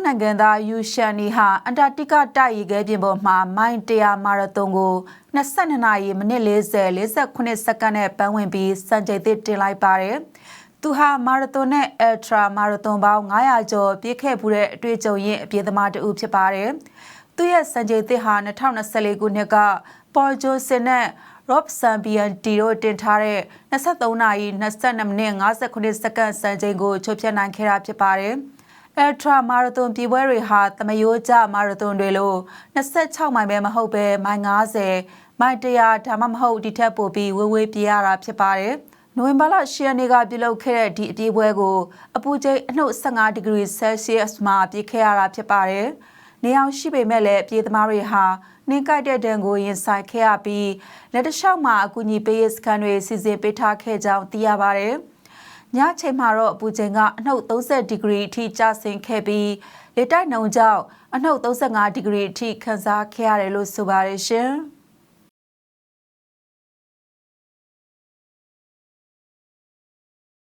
တ်နိုင်ငံသားယူရှန်နီဟာအန်တာတိကတိုက်ရေခဲပြင်ပေါ်မှာမိုင်100မာရသွန်ကို22နာရီမိနစ်40 48စက္ကန့်နဲ့ပန်းဝင်ပြီးစံချိန်သစ်တင်လိုက်ပါတယ်။သူဟာမာရသွန်နဲ့အယ်ထရာမာရသွန်ပေါင်း900ကျော်ပြည့်ခဲ့မှုတဲ့အတွေ့အကြုံရင်းအပြည့်သမားတူဖြစ်ပါတယ်။သူရဲ့စံချိန်သစ်ဟာ2024ခုနှစ်ကပေါ်ဂျိုစင်နဲ့ Rob Sambian တီတို့တင်ထားတဲ့23နာရီ22မိနစ်59စက္ကန့်စံချိန်ကိုချုပ်ဖြတ်နိုင်ခဲ့တာဖြစ်ပါတယ်။ Ultra Marathon ပြည်ပွဲတွေဟာသမယိုးကျမာရသွန်တွေလို26မိုင်ပဲမဟုတ်ပဲမိုင်90မိုင်100ဒါမှမဟုတ်ဒီထက်ပိုပြီးဝေးဝေးပြေးရတာဖြစ်ပါတယ်။နိုဝင်ဘာလ10ရက်နေ့ကပြုလုပ်ခဲ့တဲ့ဒီအပြေးပွဲကိုအပူချိန်အနှုတ်15ဒီဂရီဆဲလ်ဆီးယပ်စ်မှာပြေးခဲ့ရတာဖြစ်ပါတယ်။နေအောင်ရှိပေမဲ့လည်းပြေးသမားတွေဟာနှင်းကိုက်တဲ့တံကိုရင်ဆိုင်ခဲ့ရပြီးလက်တလျှောက်မှာအကူအညီပေးရေးစခန်းတွေစီစဉ်ပေးထားခဲ့ကြောင်းသိရပါတယ်။ ညချိန်မှာတော့အပူချိန်ကအနှုတ်30ဒီဂရီအထိကျဆင်းခဲ့ပြီးလေတိုက်နှုန်းကြောင့်အနှုတ်35ဒီဂရီအထိခန်းစားခဲ့ရတယ်လို့ဆိုပါတယ်ရှင်။